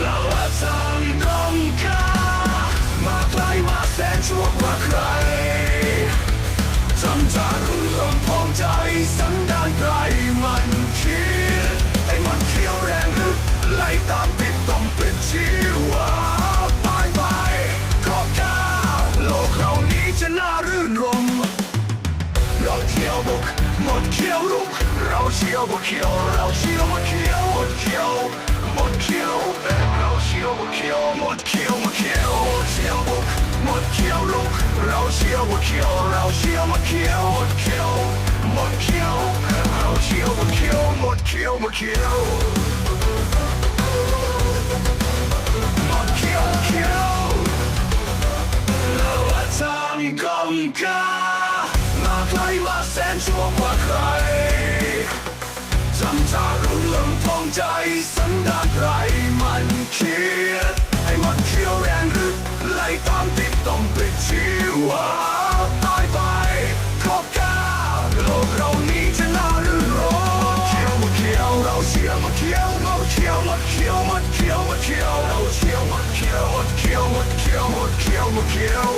เราอาจารย์กองกามาไกลมาแสนชั่วกว่าใครจำจารุลมพองใจสัง ขียวลุกเราเชี่ยวบุกเขียวเราเชี่ยวมาเขียวหมดเขียวหมดเขียวเราเชี่ยวบุกเขียวหมดเขียวมาเขียวเชี่ยวบุกหมดเขียวลุกเราเชี่ยวบุกเขียวเราเชี่ยวมาเขียวหมดเขียวหมดเขียวเราเชี่ยวบุกเขียวหมดเขียวมาเขียว แสนชั่วกว่าใครจำจารุลมพองใจสันดานไรมันเคียดให้มันเขียวแรงรึกไล่ตามติดต้องป็นชีวาตายไปขอบกาโลกเรานี้จะน่ารื่นรมเขียวมาเขียวเราเชียวมาเขียวเราเขียวมาเขียวมาเขียวมาเขียวเราเชียวมาเขียวมาเขียวมาเขียวมาเขียวมาเขียว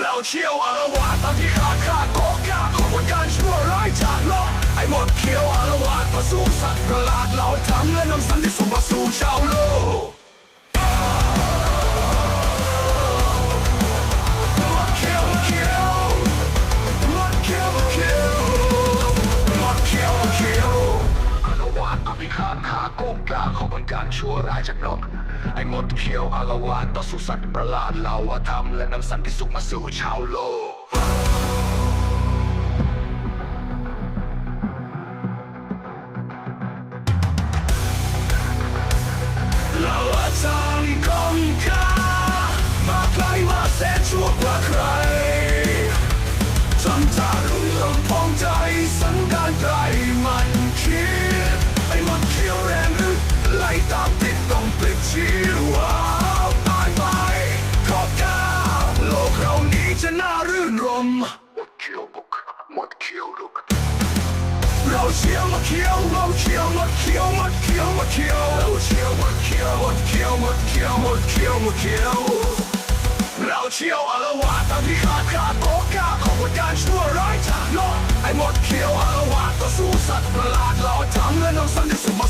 เราเชียวอารวาสตามที่ขาดขาดกกาขบ วนการชั่วร้ายจากโลกไอ้หมดเขียวอารวาสมาสู้สัตว์ประหลาดเราทำและนำสันติสุขมาสู่ชาวโลกหมดเขียวเขียวหมดเขียวเขียวอารวาสอภิฆาตขากงกาขบวนการชั่วร้ายจากโลกไอ้หมดเขียวอารวาสต่อสู้สัตว์ประหลาดเราทำและนำสันติสุขมาสู่ชาวโลก จำจารุลมพองใจสันดานไกลมันคิดไอ้มันเขียวแรงลึกไล่ตามติดต้องปลิดชีวาตายไปขอบกาโลกเรานี้จะน่ารื่นรมหมดเขียวบุกหมดเขียวลุกเราเชียวมาเขียวเราเชียวมาเขียวมาเขียวมาเขียวเราเชียวมาเขียวหมาเขียวมาเขียวมาเขียวมาเขียวเราเชียวอารวาสตามที่ขาดขาดโกกาของ เขียวอารวาสต่อสู้สัตว์ประหลาดเราทำและนำสันติสุขมา